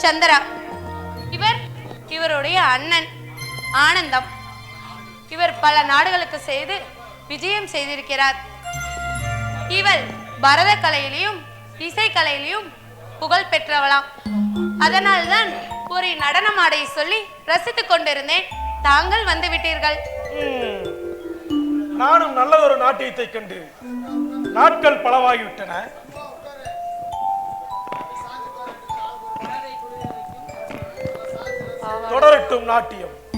சந்திரா. இவர் இவருடைய அண்ணன் ஆனந்தம். இவர் பல நாடுகளுக்கு செய்து விஜயம் செய்திருக்கிறார். இவள் பரத கலையிலையும் இசைக்கலையிலையும் புகழ் பெற்றவளாம். அதனால்தான் ஒரு நடனமாடை சொல்லி ரசித்துக் கொண்டிருந்தேன். தாங்கள் வந்து விட்டீர்கள். ம். நானும் நல்லதொரு நாட்டியத்தை கண்டு நாட்கள் பலவாகிவிட்டன. தொடரட்டும் நாட்டியம்.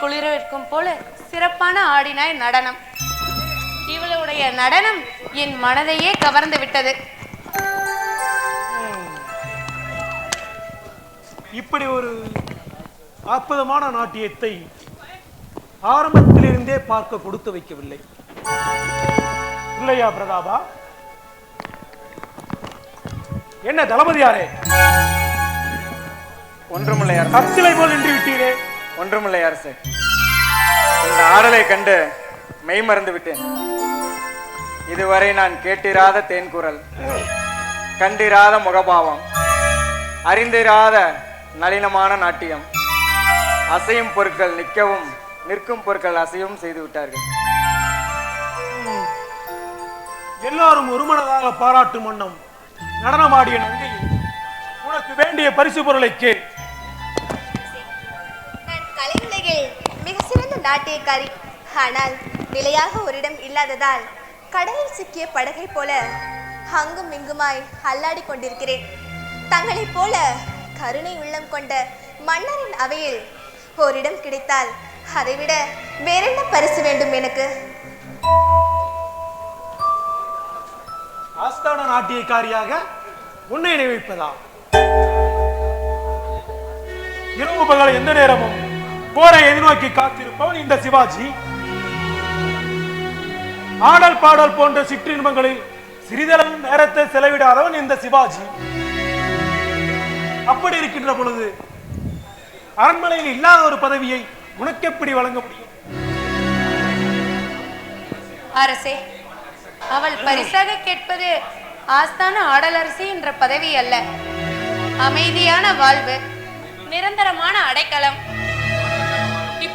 சிந்தையை குளிர வைக்கும் போல சிறப்பான ஆடினாய் நடனம். இவளுடைய நடனம் என் மனதையே கவர்ந்து விட்டது. இப்படி ஒரு அற்புதமான நாட்டியத்தை ஆரம்பத்திலிருந்தே பார்க்க கொடுத்து வைக்கவில்லை. இல்லையா பிரதாபா? என்ன தளபதியாரே? ஒன்றுமில்லை அரசே கற்சிலை போல் நின்று விட்டீரே. ஒன்றுமில்லை அரசு. இந்த ஆடலை கண்டு மெய் மறந்து விட்டேன். இதுவரை நான் கேட்டிராத தேன்குரல் கண்டிராத முகபாவம் அறிந்திராத நளினமான நாட்டியம் அசையும் பொருட்கள் நிற்கவும் நிற்கும் பொருட்கள் அசையும் செய்து விட்டார்கள். எல்லாரும் ஒருமனதாக பாராட்டும் வண்ணம் நடனமாடிய நங்கை உனக்கு வேண்டிய பரிசு பொருளை கேள். நாட்டியக்காரி ஆனால் நிலையாக ஒரு இடம் இல்லாததால் கடலில் சிக்கிய படகை போல அங்கும் இங்குமாய் அல்லாடி கொண்டிருக்கிறேன். தங்களைப் போல கருணை உள்ளம் கொண்ட மன்னரின் அவையில் ஓரிடம் கிடைத்தால் அதைவிட வேறென்ன பரிசு வேண்டும் எனக்கு? ஆஸ்தான நாட்டியக்காரியாக உன்னை நினைவிப்பதா இரவு பகல் எந்த நேரமும் போரை எதிர்நோக்கி காத்திருப்பவன் இந்த சிவாஜி. ஆடல் பாடல் போன்ற சிற்றின்பங்களில் சிறிதளவு நேரத்தை செலவிடாதவன் இந்த சிவாஜி. அப்படி இருக்கின்ற பொழுது அரண்மனையில் இல்லாத ஒரு பதவியை உனக்கு எப்படி வழங்க முடியும்? அரசே அவள் பரிசாக கேட்பது ஆஸ்தான ஆடலரசி என்ற பதவி அல்ல. அமைதியான வாழ்வு நிரந்தரமான அடைக்கலம்.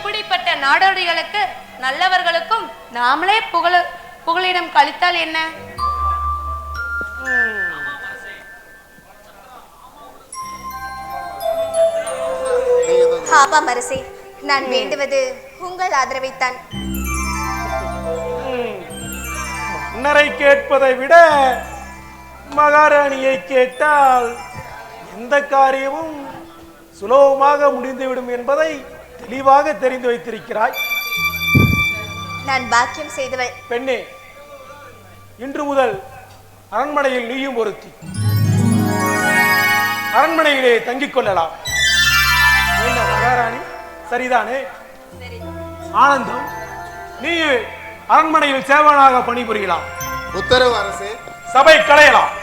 இப்படிப்பட்ட நாடோடிகளுக்கு நல்லவர்களுக்கும் நாமளே புகழ புகலிடம் கழித்தால் என்ன? ஆமாம் அரசே நான் வேண்டுவது உங்கள் ஆதரவைத்தான். மன்னரை கேட்பதை விட மகாராணியை கேட்டால் எந்த காரியமும் சுலபமாக முடிந்துவிடும் என்பதை தெளிவாக தெரிந்து வைத்திருக்கிறாய். நான் பாக்கியம் செய்தவள் பெண்ணே இன்று முதல் அரண்மனையில் நீயும் ஒருத்தி. அரண்மனையிலே தங்கிக் கொள்ளலாம். என்ன மகாராணி? சரிதானே? ஆனந்தம் நீ அரண்மனையில் சேவனாக பணிபுரியலாம். உத்தரவு அரசே. சபை களையலாம்.